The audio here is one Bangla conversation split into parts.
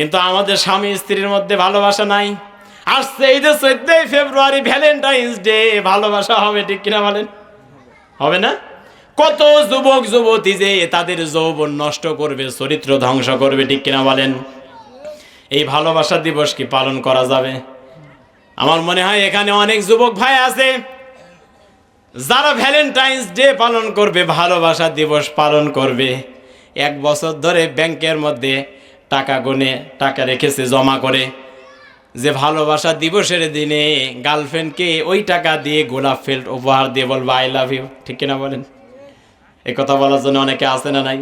কিন্তু আমাদের স্বামী স্ত্রীর মধ্যে ভালোবাসা নাই। আসছে এই যে চোদ্দই ফেব্রুয়ারি ভ্যালেন্টাইন্স ডে, ভালোবাসা হবে ঠিক কিনা বলেন? হবে না? কত যুবক, যুবতী যে তাদের যৌবন নষ্ট করবে, চরিত্র ধ্বংস করবে ঠিক কিনা বলেন? এই ভালোবাসা দিবস কি পালন করা যাবে? আমার মনে হয় এখানে অনেক যুবক ভাই আছে, যারা ভ্যালেন্টাইন্স ডে পালন করবে, ভালোবাসা দিবস পালন করবে। এক বছর ধরে ব্যাংকের মধ্যে টাকা গুনে, টাকা রেখেছে, জমা করে। যে ভালোবাসা দিবসের দিনে গার্লফ্রেন্ডকে ওই টাকা দিয়ে গোলাপ ফিল্ড উপহার দিয়ে বলব আই লাভ ইউ ঠিক কিনা বলেন? এই কথা বলার জন্য অনেকে আছে না নাই?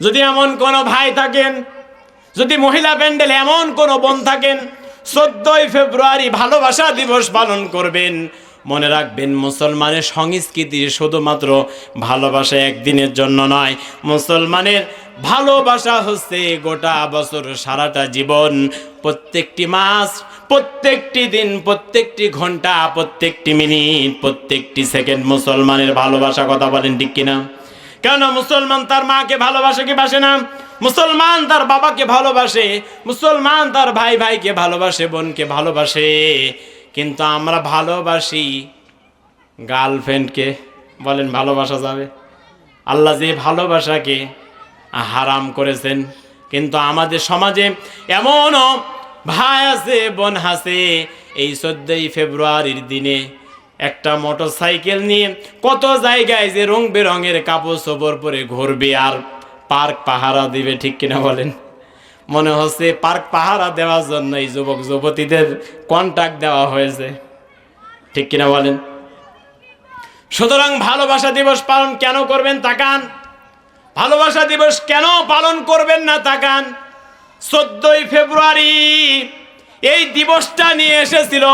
যদি এমন কোনো ভাই থাকেন, যদি মহিলা প্যান্ডেল এমন কোনো বোন থাকেন, চোদ্দই ফেব্রুয়ারি ভালোবাসা দিবস পালন করবেন। মনে রাখবেন, মুসলমানের সংস্কৃতি শুধুমাত্র ভালোবাসা একদিনের জন্য নয়, মুসলমানের ভালোবাসা হচ্ছে গোটা বছর, সারাটা জীবন। প্রত্যেকটি মাস, প্রত্যেকটি দিন, প্রত্যেকটি ঘণ্টা, প্রত্যেকটি মিনিট, প্রত্যেকটি সেকেন্ড মুসলমানের ভালোবাসা কথা বলেন ঠিক কিনা? কেন মুসলমান তার মাকে ভালোবাসে কি বাসে না? মুসলমান তার বাবাকে ভালোবাসে, মুসলমান তার ভাই ভাইকে ভালোবাসে, বোনকে ভালোবাসে। কিন্তু আমরা ভালোবাসি গার্লফ্রেন্ডকে বলেন ভালোবাসা যাবে? আল্লাহ যে ভালোবাসাকে হারাম করেছেন। কিন্তু আমাদের সমাজে এমনও ভাই আছে, বোন আছে, এই চোদ্দই ফেব্রুয়ারির দিনে একটা মোটর সাইকেল নিয়ে কত জায়গায় যে রং বেরঙের কাপড় চোপড় পরে ঘুরবে আর পার্ক পাহারা দিবে, ঠিক কিনা বলেন? মনে হচ্ছে পার্ক পাহারা দেওয়ার জন্য এই যুবক, যুবতীদের কন্ট্যাক্ট দেওয়া হয়েছে, ঠিক কিনা বলেন? সুতরাং ভালোবাসা দিবস পালন কেন করবেন তাকান। ভালোবাসা দিবস কেন পালন করবেন না তাকান? চোদ্দই ফেব্রুয়ারি এই দিবসটা নিয়ে এসেছিল